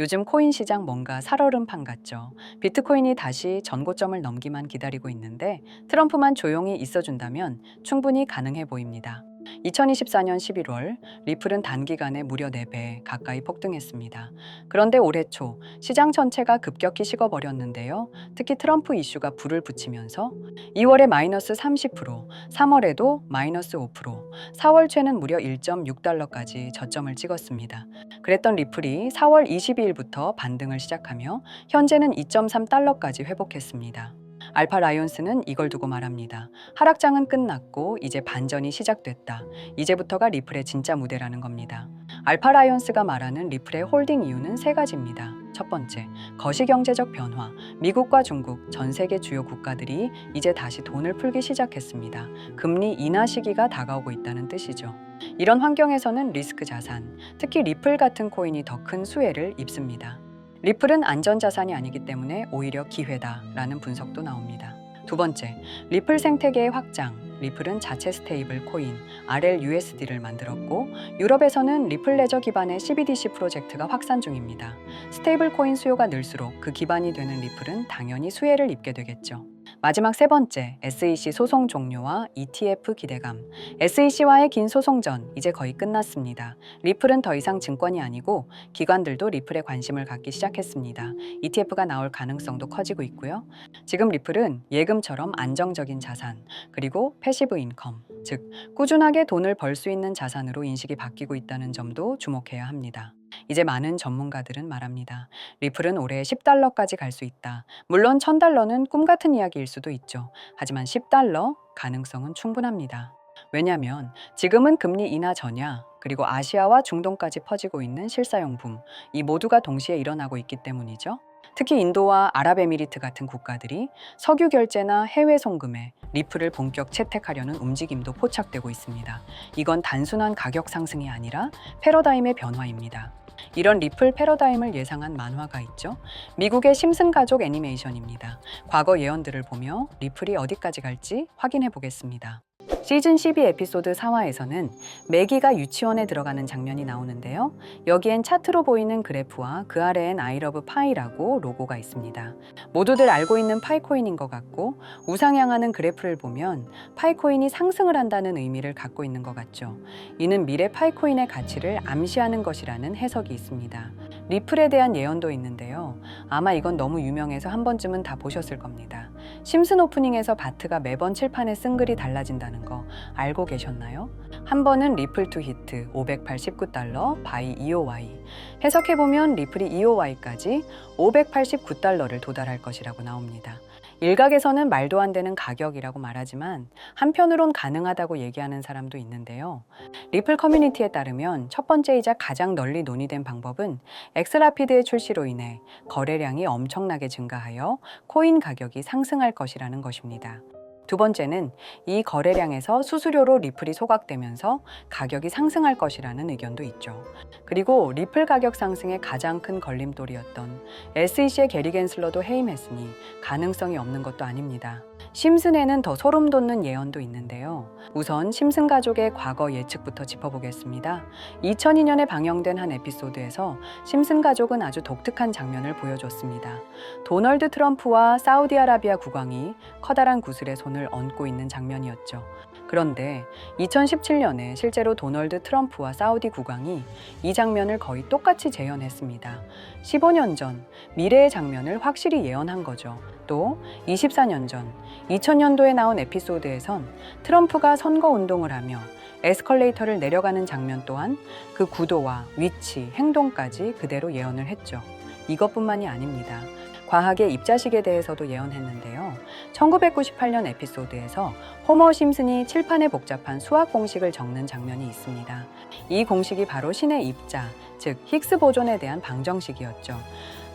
요즘 코인 시장 뭔가 살얼음판 같죠. 비트코인이 다시 전고점을 넘기만 기다리고 있는데 트럼프만 조용히 있어준다면 충분히 가능해 보입니다. 2024년 11월 리플은 단기간에 무려 4배 가까이 폭등했습니다. 그런데 올해 초 시장 전체가 급격히 식어버렸는데요. 특히 트럼프 이슈가 불을 붙이면서 2월에 마이너스 30%, 3월에도 마이너스 5%, 4월 최는 무려 1.6달러까지 저점을 찍었습니다. 그랬던 리플이 4월 22일부터 반등을 시작하며 현재는 2.3달러까지 회복했습니다. 알파 라이온스는 이걸 두고 말합니다. 하락장은 끝났고 이제 반전이 시작됐다. 이제부터가 리플의 진짜 무대라는 겁니다. 알파 라이온스가 말하는 리플의 홀딩 이유는 세 가지입니다. 첫 번째, 거시경제적 변화. 미국과 중국, 전 세계 주요 국가들이 이제 다시 돈을 풀기 시작했습니다. 금리 인하 시기가 다가오고 있다는 뜻이죠. 이런 환경에서는 리스크 자산, 특히 리플 같은 코인이 더 큰 수혜를 입습니다. 리플은 안전자산이 아니기 때문에 오히려 기회다라는 분석도 나옵니다. 두 번째, 리플 생태계의 확장. 리플은 자체 스테이블 코인 RLUSD를 만들었고 유럽에서는 리플 레저 기반의 CBDC 프로젝트가 확산 중입니다. 스테이블 코인 수요가 늘수록 그 기반이 되는 리플은 당연히 수혜를 입게 되겠죠. 마지막 세 번째, SEC 소송 종료와 ETF 기대감. SEC와의 긴 소송전 이제 거의 끝났습니다. 리플은 더 이상 증권이 아니고 기관들도 리플에 관심을 갖기 시작했습니다. ETF가 나올 가능성도 커지고 있고요. 지금 리플은 예금처럼 안정적인 자산, 그리고 패시브 인컴, 즉 꾸준하게 돈을 벌 수 있는 자산으로 인식이 바뀌고 있다는 점도 주목해야 합니다. 이제 많은 전문가들은 말합니다. 리플은 올해 10달러까지 갈 수 있다. 물론 1000달러는 꿈 같은 이야기일 수도 있죠. 하지만 10달러 가능성은 충분합니다. 왜냐하면 지금은 금리 인하 전야 그리고 아시아와 중동까지 퍼지고 있는 실사용 붐, 이 모두가 동시에 일어나고 있기 때문이죠. 특히 인도와 아랍에미리트 같은 국가들이 석유 결제나 해외 송금에 리플을 본격 채택하려는 움직임도 포착되고 있습니다. 이건 단순한 가격 상승이 아니라 패러다임의 변화입니다. 이런 리플 패러다임을 예상한 만화가 있죠. 미국의 심슨 가족 애니메이션입니다. 과거 예언들을 보며 리플이 어디까지 갈지 확인해 보겠습니다. 시즌 12 에피소드 4화에서는 매기가 유치원에 들어가는 장면이 나오는데요. 여기엔 차트로 보이는 그래프와 그 아래엔 아이러브 파이라고 로고가 있습니다. 모두들 알고 있는 파이코인인 것 같고 우상향하는 그래프를 보면 파이코인이 상승을 한다는 의미를 갖고 있는 것 같죠. 이는 미래 파이코인의 가치를 암시하는 것이라는 해석이 있습니다. 리플에 대한 예언도 있는데요. 아마 이건 너무 유명해서 한 번쯤은 다 보셨을 겁니다. 심슨 오프닝에서 바트가 매번 칠판에 쓴 글이 달라진다는 거 알고 계셨나요? 한 번은 리플 투 히트 589달러 바이 EOY 해석해보면 리플이 EOY까지 589달러를 도달할 것이라고 나옵니다. 일각에서는 말도 안 되는 가격이라고 말하지만 한편으론 가능하다고 얘기하는 사람도 있는데요. 리플 커뮤니티에 따르면 첫 번째이자 가장 널리 논의된 방법은 엑스라피드의 출시로 인해 거래량이 엄청나게 증가하여 코인 가격이 상승할 것이라는 것입니다. 두 번째는 이 거래량에서 수수료로 리플이 소각되면서 가격이 상승할 것이라는 의견도 있죠. 그리고 리플 가격 상승의 가장 큰 걸림돌이었던 SEC의 게리 겐슬러도 해임했으니 가능성이 없는 것도 아닙니다. 심슨에는 더 소름 돋는 예언도 있는데요. 우선 심슨 가족의 과거 예측부터 짚어보겠습니다. 2002년에 방영된 한 에피소드에서 심슨 가족은 아주 독특한 장면을 보여줬습니다. 도널드 트럼프와 사우디아라비아 국왕이 커다란 구슬에 손을 얹고 있는 장면이었죠. 그런데 2017년에 실제로 도널드 트럼프와 사우디 국왕이 이 장면을 거의 똑같이 재현했습니다. 15년 전 미래의 장면을 확실히 예언한 거죠. 또 24년 전 2000년도에 나온 에피소드에선 트럼프가 선거 운동을 하며 에스컬레이터를 내려가는 장면 또한 그 구도와 위치, 행동까지 그대로 예언을 했죠. 이것뿐만이 아닙니다. 과학의 입자식에 대해서도 예언했는데요. 1998년 에피소드에서 호머 심슨이 칠판에 복잡한 수학 공식을 적는 장면이 있습니다. 이 공식이 바로 신의 입자, 즉 힉스 보존에 대한 방정식이었죠.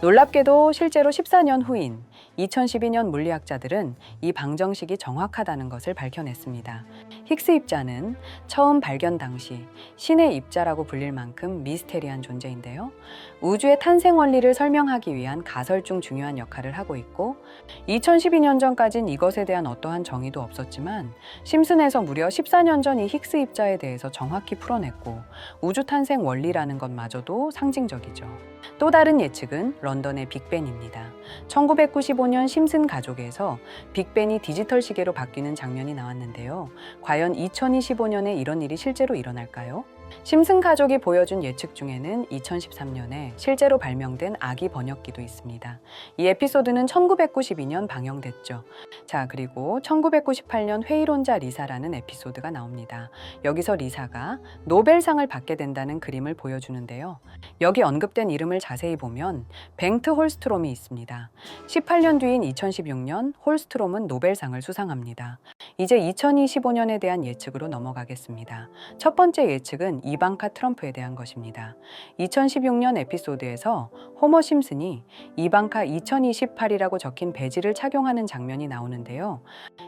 놀랍게도 실제로 14년 후인 2012년 물리학자들은 이 방정식이 정확하다는 것을 밝혀냈습니다. 힉스 입자는 처음 발견 당시 신의 입자라고 불릴 만큼 미스테리한 존재인데요. 우주의 탄생 원리를 설명하기 위한 가설 중 중요한 역할을 하고 있고 2012년 전까진 이것에 대한 어떠한 정의도 없었지만 심슨에서 무려 14년 전 이 힉스 입자에 대해서 정확히 풀어냈고 우주 탄생 원리라는 것마저도 상징적이죠. 또 다른 예측은 런던의 빅벤입니다. 1995년 심슨 가족에서 빅벤이 디지털 시계로 바뀌는 장면이 나왔는데요. 과연 2025년에 이런 일이 실제로 일어날까요? 심슨 가족이 보여준 예측 중에는 2013년에 실제로 발명된 아기 번역기도 있습니다. 이 에피소드는 1992년 방영됐죠. 자, 그리고 1998년 회의론자 리사라는 에피소드가 나옵니다. 여기서 리사가 노벨상을 받게 된다는 그림을 보여주는데요. 여기 언급된 이름을 자세히 보면 뱅트 홀스트롬이 있습니다. 18년 뒤인 2016년 홀스트롬은 노벨상을 수상합니다. 이제 2025년에 대한 예측으로 넘어가겠습니다. 첫 번째 예측은 이방카 트럼프에 대한 것입니다. 2016년 에피소드에서 호머 심슨이 이방카 2028이라고 적힌 배지를 착용하는 장면이 나오는데요.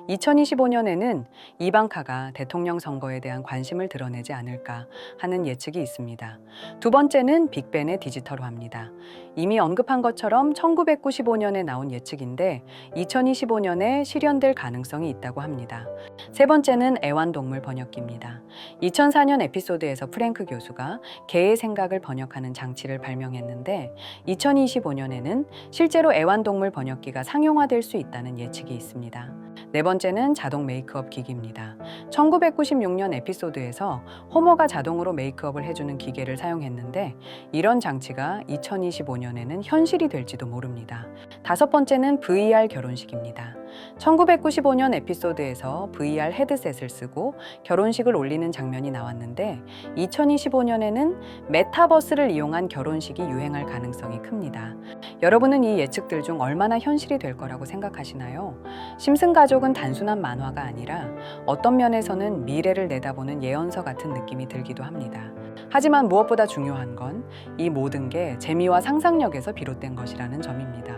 2025년에는 이방카가 대통령 선거에 대한 관심을 드러내지 않을까 하는 예측이 있습니다. 두 번째는 빅벤의 디지털화입니다. 이미 언급한 것처럼 1995년에 나온 예측인데 2025년에 실현될 가능성이 있다고 합니다. 세 번째는 애완동물 번역기입니다. 2004년 에피소드에서 프랭크 교수가 개의 생각을 번역하는 장치를 발명했는데 2025년에는 실제로 애완동물 번역기가 상용화될 수 있다는 예측이 있습니다. 네 번째는 자동 메이크업 기기입니다. 1996년 에피소드에서 호머가 자동으로 메이크업을 해주는 기계를 사용했는데 이런 장치가 2025년에는 현실이 될지도 모릅니다. 다섯 번째는 VR 결혼식입니다. 1995년 에피소드에서 VR 헤드셋을 쓰고 결혼식을 올리는 장면이 나왔는데 2025년에는 메타버스를 이용한 결혼식이 유행할 가능성이 큽니다. 여러분은 이 예측들 중 얼마나 현실이 될 거라고 생각하시나요? 심슨 가족은 단순한 만화가 아니라 어떤 면에서는 미래를 내다보는 예언서 같은 느낌이 들기도 합니다. 하지만 무엇보다 중요한 건 이 모든 게 재미와 상상력에서 비롯된 것이라는 점입니다.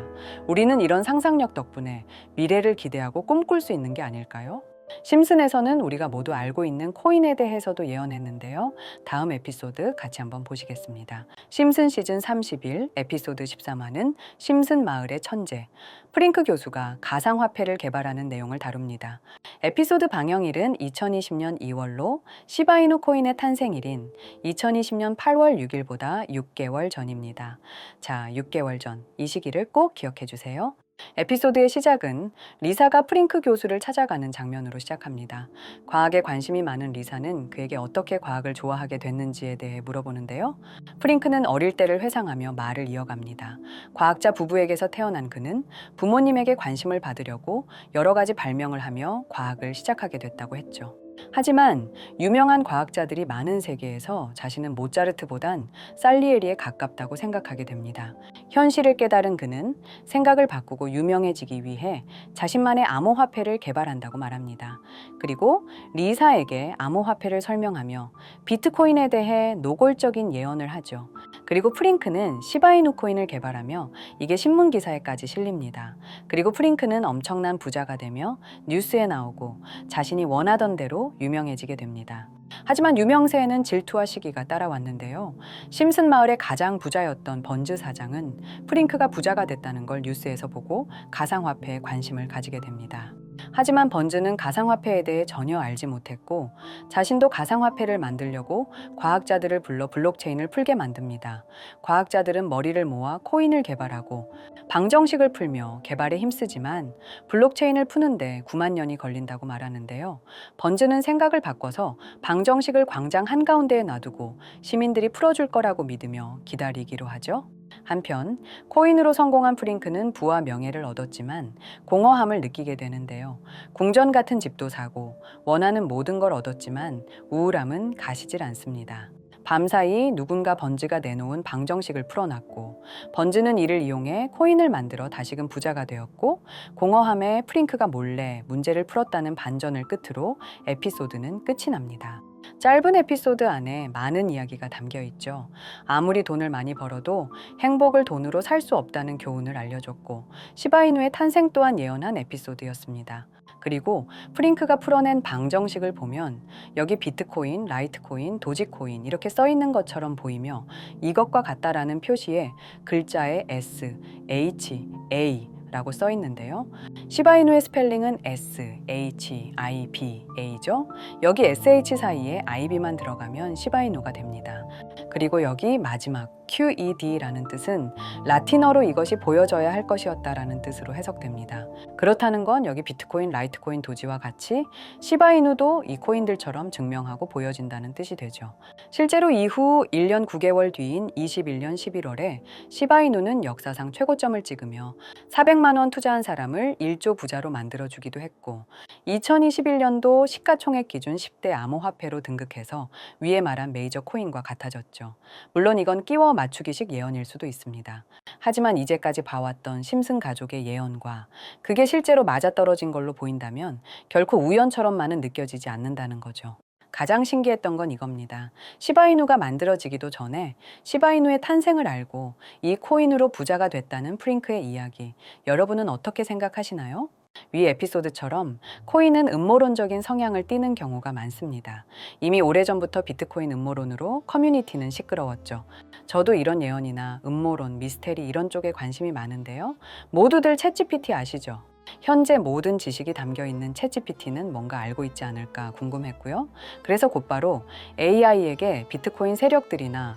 우리는 이런 상상력 덕분에 미래를 기대하고 꿈꿀 수 있는 게 아닐까요? 심슨에서는 우리가 모두 알고 있는 코인에 대해서도 예언했는데요. 다음 에피소드 같이 한번 보시겠습니다. 심슨 시즌 31 에피소드 13화는 심슨 마을의 천재 프링크 교수가 가상화폐를 개발하는 내용을 다룹니다. 에피소드 방영일은 2020년 2월로 시바이누 코인의 탄생일인 2020년 8월 6일보다 6개월 전입니다. 자, 6개월 전 이 시기를 꼭 기억해 주세요. 에피소드의 시작은 리사가 프링크 교수를 찾아가는 장면으로 시작합니다. 과학에 관심이 많은 리사는 그에게 어떻게 과학을 좋아하게 됐는지에 대해 물어보는데요. 프링크는 어릴 때를 회상하며 말을 이어갑니다. 과학자 부부에게서 태어난 그는 부모님에게 관심을 받으려고 여러 가지 발명을 하며 과학을 시작하게 됐다고 했죠. 하지만 유명한 과학자들이 많은 세계에서 자신은 모차르트보단 살리에리에 가깝다고 생각하게 됩니다. 현실을 깨달은 그는 생각을 바꾸고 유명해지기 위해 자신만의 암호화폐를 개발한다고 말합니다. 그리고 리사에게 암호화폐를 설명하며 비트코인에 대해 노골적인 예언을 하죠. 그리고 프링크는 시바이누 코인을 개발하며 이게 신문 기사에까지 실립니다. 그리고 프링크는 엄청난 부자가 되며 뉴스에 나오고 자신이 원하던 대로 유명해지게 됩니다. 하지만 유명세에는 질투와 시기가 따라왔는데요. 심슨 마을의 가장 부자였던 번즈 사장은 프링크가 부자가 됐다는 걸 뉴스에서 보고 가상화폐에 관심을 가지게 됩니다. 하지만 번즈는 가상화폐에 대해 전혀 알지 못했고 자신도 가상화폐를 만들려고 과학자들을 불러 블록체인을 풀게 만듭니다. 과학자들은 머리를 모아 코인을 개발하고 방정식을 풀며 개발에 힘쓰지만 블록체인을 푸는데 9만 년이 걸린다고 말하는데요. 번즈는 생각을 바꿔서 방정식을 광장 한가운데에 놔두고 시민들이 풀어줄 거라고 믿으며 기다리기로 하죠. 한편 코인으로 성공한 프링크는 부와 명예를 얻었지만 공허함을 느끼게 되는데요. 궁전 같은 집도 사고 원하는 모든 걸 얻었지만 우울함은 가시질 않습니다. 밤사이 누군가 번즈가 내놓은 방정식을 풀어놨고 번즈는 이를 이용해 코인을 만들어 다시금 부자가 되었고 공허함에 프링크가 몰래 문제를 풀었다는 반전을 끝으로 에피소드는 끝이 납니다. 짧은 에피소드 안에 많은 이야기가 담겨 있죠. 아무리 돈을 많이 벌어도 행복을 돈으로 살 수 없다는 교훈을 알려줬고 시바이누의 탄생 또한 예언한 에피소드였습니다. 그리고 프링크가 풀어낸 방정식을 보면 여기 비트코인, 라이트코인, 도지코인 이렇게 써 있는 것처럼 보이며 이것과 같다라는 표시에 글자에 S, H, A 라고 써 있는데요. 시바이누의 스펠링은 S, H, I, B, A죠. 여기 SH 사이에 IB만 들어가면 시바이누가 됩니다. 그리고 여기 마지막 QED라는 뜻은 라틴어로 이것이 보여져야 할 것이었다라는 뜻으로 해석됩니다. 그렇다는 건 여기 비트코인, 라이트코인, 도지와 같이 시바이누도 이 코인들처럼 증명하고 보여진다는 뜻이 되죠. 실제로 이후 1년 9개월 뒤인 21년 11월에 시바이누는 역사상 최고점을 찍으며 400만 원 투자한 사람을 1조 부자로 만들어 주기도 했고 2021년도 시가총액 기준 10대 암호화폐로 등극해서 위에 말한 메이저 코인과 같아졌죠. 물론 이건 끼워 맞추기식 예언일 수도 있습니다. 하지만 이제까지 봐왔던 심슨 가족의 예언과 그게 실제로 맞아떨어진 걸로 보인다면 결코 우연처럼만은 느껴지지 않는다는 거죠. 가장 신기했던 건 이겁니다. 시바이누가 만들어지기도 전에 시바이누의 탄생을 알고 이 코인으로 부자가 됐다는 프링크의 이야기. 여러분은 어떻게 생각하시나요? 위 에피소드처럼 코인은 음모론적인 성향을 띠는 경우가 많습니다. 이미 오래전부터 비트코인 음모론으로 커뮤니티는 시끄러웠죠. 저도 이런 예언이나 음모론, 미스테리 이런 쪽에 관심이 많은데요. 모두들 챗GPT 아시죠? 현재 모든 지식이 담겨 있는 챗GPT는 뭔가 알고 있지 않을까 궁금했고요. 그래서 곧바로 AI에게 비트코인 세력들이나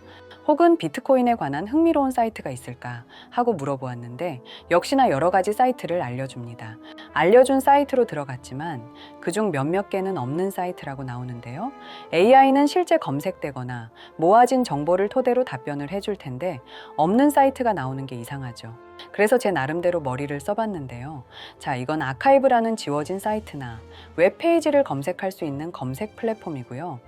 혹은 비트코인에 관한 흥미로운 사이트가 있을까 하고 물어보았는데 역시나 여러 가지 사이트를 알려줍니다. 알려준 사이트로 들어갔지만 그중 몇몇 개는 없는 사이트라고 나오는데요. AI는 실제 검색되거나 모아진 정보를 토대로 답변을 해줄 텐데 없는 사이트가 나오는 게 이상하죠. 그래서 제 나름대로 머리를 써봤는데요. 자, 이건 아카이브라는 지워진 사이트나 웹페이지를 검색할 수 있는 검색 플랫폼이고요.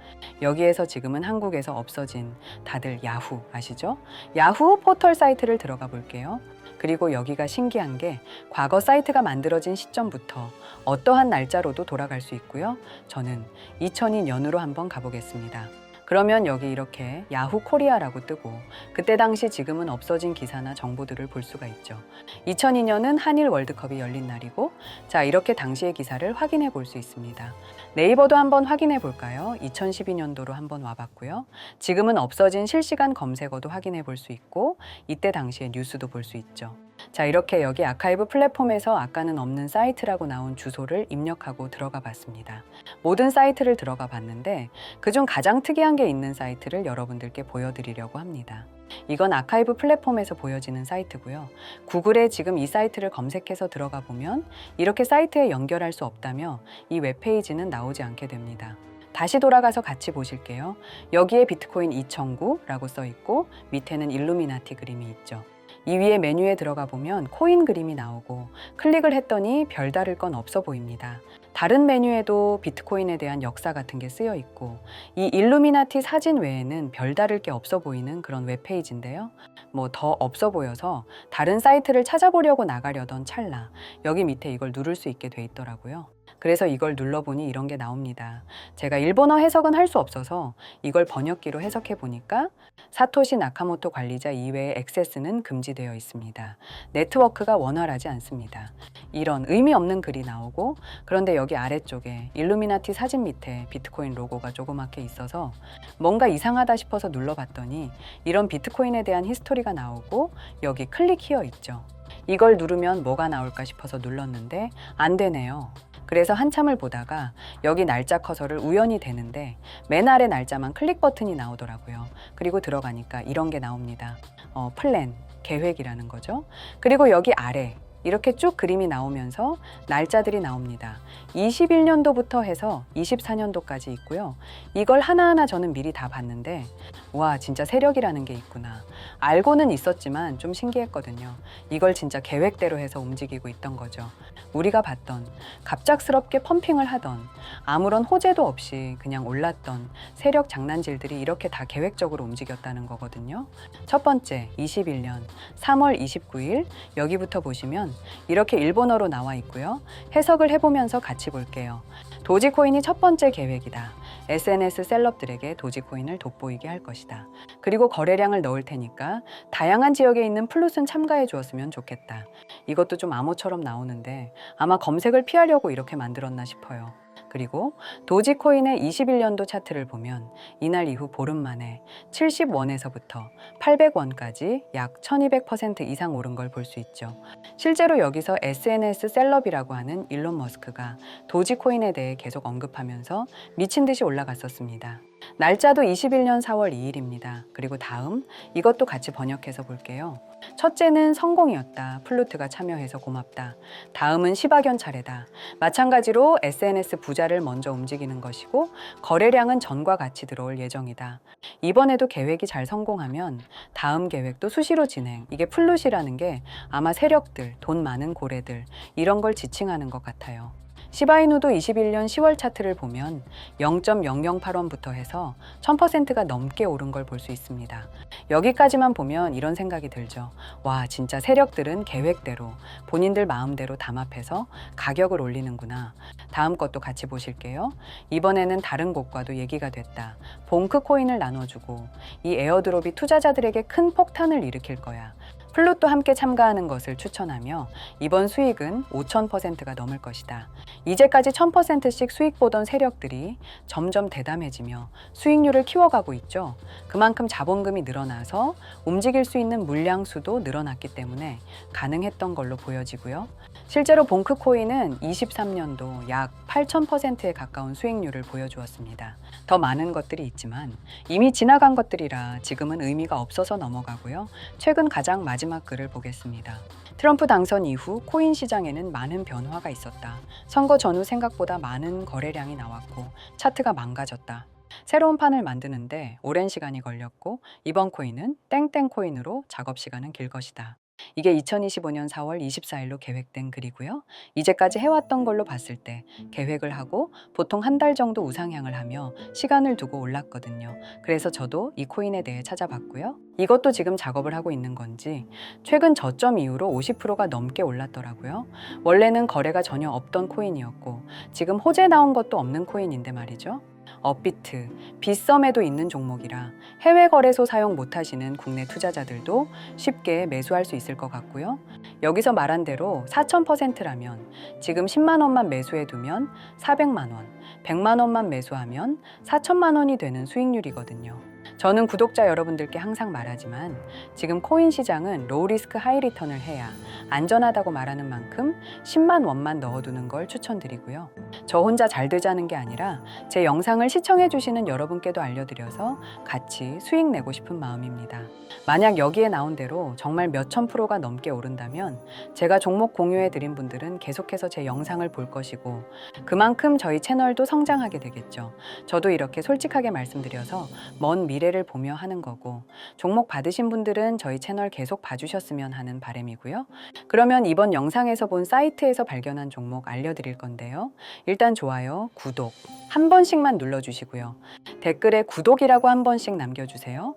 여기에서 지금은 한국에서 없어진 다들 야후 아시죠? 야후 포털 사이트를 들어가 볼게요. 그리고 여기가 신기한 게 과거 사이트가 만들어진 시점부터 어떠한 날짜로도 돌아갈 수 있고요. 저는 2002년으로 한번 가보겠습니다. 그러면 여기 이렇게 야후 코리아라고 뜨고 그때 당시 지금은 없어진 기사나 정보들을 볼 수가 있죠. 2002년은 한일 월드컵이 열린 날이고 자 이렇게 당시의 기사를 확인해 볼 수 있습니다. 네이버도 한번 확인해 볼까요? 2012년도로 한번 와봤고요. 지금은 없어진 실시간 검색어도 확인해 볼 수 있고 이때 당시의 뉴스도 볼 수 있죠. 자 이렇게 여기 아카이브 플랫폼에서 아까는 없는 사이트라고 나온 주소를 입력하고 들어가 봤습니다. 모든 사이트를 들어가 봤는데 그중 가장 특이한 게 있는 사이트를 여러분들께 보여드리려고 합니다. 이건 아카이브 플랫폼에서 보여지는 사이트고요. 구글에 지금 이 사이트를 검색해서 들어가 보면 이렇게 사이트에 연결할 수 없다며 이 웹페이지는 나오지 않게 됩니다. 다시 돌아가서 같이 보실게요. 여기에 비트코인 2009라고 써 있고 밑에는 일루미나티 그림이 있죠. 이 위에 메뉴에 들어가 보면 코인 그림이 나오고 클릭을 했더니 별다를 건 없어 보입니다. 다른 메뉴에도 비트코인에 대한 역사 같은 게 쓰여 있고 이 일루미나티 사진 외에는 별다를 게 없어 보이는 그런 웹페이지인데요. 뭐 더 없어 보여서 다른 사이트를 찾아보려고 나가려던 찰나 여기 밑에 이걸 누를 수 있게 돼 있더라고요. 그래서 이걸 눌러보니 이런 게 나옵니다. 제가 일본어 해석은 할 수 없어서 이걸 번역기로 해석해 보니까 사토시 나카모토 관리자 이외의 액세스는 금지되어 있습니다. 네트워크가 원활하지 않습니다. 이런 의미 없는 글이 나오고 그런데 여기 아래쪽에 일루미나티 사진 밑에 비트코인 로고가 조그맣게 있어서 뭔가 이상하다 싶어서 눌러봤더니 이런 비트코인에 대한 히스토리가 나오고 여기 클릭 히어 있죠. 이걸 누르면 뭐가 나올까 싶어서 눌렀는데 안 되네요. 그래서 한참을 보다가 여기 날짜 커서를 우연히 대는데 맨 아래 날짜만 클릭 버튼이 나오더라고요. 그리고 들어가니까 이런 게 나옵니다. 어, 플랜, 계획이라는 거죠. 그리고 여기 아래 이렇게 쭉 그림이 나오면서 날짜들이 나옵니다. 21년도부터 해서 24년도까지 있고요. 이걸 하나하나 저는 미리 다 봤는데, 와, 진짜 세력이라는 게 있구나. 알고는 있었지만 좀 신기했거든요. 이걸 진짜 계획대로 해서 움직이고 있던 거죠. 우리가 봤던, 갑작스럽게 펌핑을 하던, 아무런 호재도 없이 그냥 올랐던 세력 장난질들이 이렇게 다 계획적으로 움직였다는 거거든요. 첫 번째, 21년 3월 29일, 여기부터 보시면 이렇게 일본어로 나와 있고요. 해석을 해보면서 같이 볼게요. 도지코인이 첫 번째 계획이다. SNS 셀럽들에게 도지코인을 돋보이게 할 것이다. 그리고 거래량을 넣을 테니까 다양한 지역에 있는 플룻은 참가해 주었으면 좋겠다. 이것도 좀 암호처럼 나오는데 아마 검색을 피하려고 이렇게 만들었나 싶어요. 그리고 도지코인의 21년도 차트를 보면 이날 이후 보름 만에 70원에서부터 800원까지 약 1200% 이상 오른 걸 볼 수 있죠. 실제로 여기서 SNS 셀럽이라고 하는 일론 머스크가 도지코인에 대해 계속 언급하면서 미친 듯이 올라갔었습니다. 날짜도 21년 4월 2일입니다. 그리고 다음 이것도 같이 번역해서 볼게요. 첫째는 성공이었다. 플루트가 참여해서 고맙다. 다음은 시바견 차례다. 마찬가지로 SNS 부자를 먼저 움직이는 것이고 거래량은 전과 같이 들어올 예정이다. 이번에도 계획이 잘 성공하면 다음 계획도 수시로 진행. 이게 플룻이라는 게 아마 세력들, 돈 많은 고래들 이런 걸 지칭하는 것 같아요. 시바이누도 21년 10월 차트를 보면 0.008원부터 해서 1000%가 넘게 오른 걸 볼 수 있습니다. 여기까지만 보면 이런 생각이 들죠. 와, 진짜 세력들은 계획대로 본인들 마음대로 담합해서 가격을 올리는구나. 다음 것도 같이 보실게요. 이번에는 다른 곳과도 얘기가 됐다. 봉크 코인을 나눠주고 이 에어드롭이 투자자들에게 큰 폭탄을 일으킬 거야. 플롯도 함께 참가하는 것을 추천하며 이번 수익은 5,000%가 넘을 것이다. 이제까지 1,000%씩 수익 보던 세력들이 점점 대담해지며 수익률을 키워가고 있죠. 그만큼 자본금이 늘어나서 움직일 수 있는 물량 수도 늘어났기 때문에 가능했던 걸로 보여지고요. 실제로 봉크 코인은 23년도 약 8,000%에 가까운 수익률을 보여주었습니다. 더 많은 것들이 있지만 이미 지나간 것들이라 지금은 의미가 없어서 넘어가고요. 최근 가장 마지막 글을 보겠습니다. 트럼프 당선 이후 코인 시장에는 많은 변화가 있었다. 선거 전후 생각보다 많은 거래량이 나왔고 차트가 망가졌다. 새로운 판을 만드는데 오랜 시간이 걸렸고 이번 코인은 땡땡 코인으로 작업 시간은 길 것이다. 이게 2025년 4월 24일로 계획된 글이고요. 이제까지 해왔던 걸로 봤을 때 계획을 하고 보통 한 달 정도 우상향을 하며 시간을 두고 올랐거든요. 그래서 저도 이 코인에 대해 찾아봤고요. 이것도 지금 작업을 하고 있는 건지 최근 저점 이후로 50%가 넘게 올랐더라고요. 원래는 거래가 전혀 없던 코인이었고 지금 호재 나온 것도 없는 코인인데 말이죠. 업비트, 빗썸에도 있는 종목이라 해외 거래소 사용 못하시는 국내 투자자들도 쉽게 매수할 수 있을 것 같고요. 여기서 말한 대로 4,000%라면 지금 10만 원만 매수해 두면 400만 원, 100만 원만 매수하면 4천만 원이 되는 수익률이거든요. 저는 구독자 여러분들께 항상 말하지만 지금 코인 시장은 로우 리스크 하이 리턴을 해야 안전하다고 말하는 만큼 10만 원만 넣어두는 걸 추천드리고요. 저 혼자 잘 되자는 게 아니라 제 영상을 시청해 주시는 여러분께도 알려드려서 같이 수익 내고 싶은 마음입니다. 만약 여기에 나온 대로 정말 몇천 프로가 넘게 오른다면 제가 종목 공유해 드린 분들은 계속해서 제 영상을 볼 것이고 그만큼 저희 채널도 성장하게 되겠죠. 저도 이렇게 솔직하게 말씀드려서 먼 미래 를 보며 하는 거고 종목 받으신 분들은 저희 채널 계속 봐주셨으면 하는 바람이고요. 그러면 이번 영상에서 본 사이트에서 발견한 종목 알려드릴 건데요. 일단 좋아요, 구독 한 번씩만 눌러주시고요. 댓글에 구독이라고 한 번씩 남겨주세요.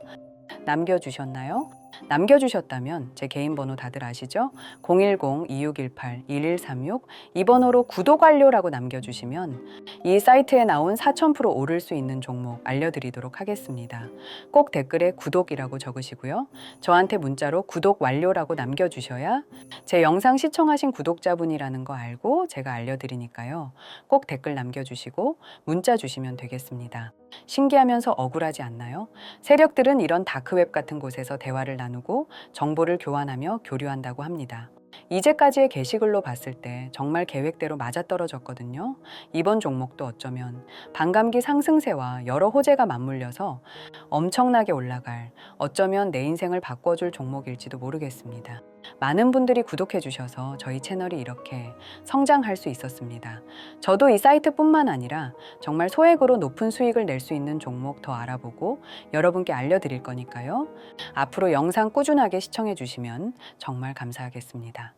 남겨주셨나요? 남겨주셨다면 제 개인 번호 다들 아시죠? 010-2618-1136 이 번호로 구독 완료라고 남겨주시면 이 사이트에 나온 4000% 오를 수 있는 종목 알려드리도록 하겠습니다. 꼭 댓글에 구독이라고 적으시고요. 저한테 문자로 구독 완료라고 남겨주셔야 제 영상 시청하신 구독자분이라는 거 알고 제가 알려드리니까요. 꼭 댓글 남겨주시고 문자 주시면 되겠습니다. 신기하면서 억울하지 않나요? 세력들은 이런 다크웹 같은 곳에서 대화를 나누고 정보를 교환하며 교류한다고 합니다. 이제까지의 게시글로 봤을 때 정말 계획대로 맞아떨어졌거든요. 이번 종목도 어쩌면 반감기 상승세와 여러 호재가 맞물려서 엄청나게 올라갈 어쩌면 내 인생을 바꿔줄 종목일지도 모르겠습니다. 많은 분들이 구독해 주셔서 저희 채널이 이렇게 성장할 수 있었습니다. 저도 이 사이트뿐만 아니라 정말 소액으로 높은 수익을 낼 수 있는 종목 더 알아보고 여러분께 알려드릴 거니까요. 앞으로 영상 꾸준하게 시청해 주시면 정말 감사하겠습니다.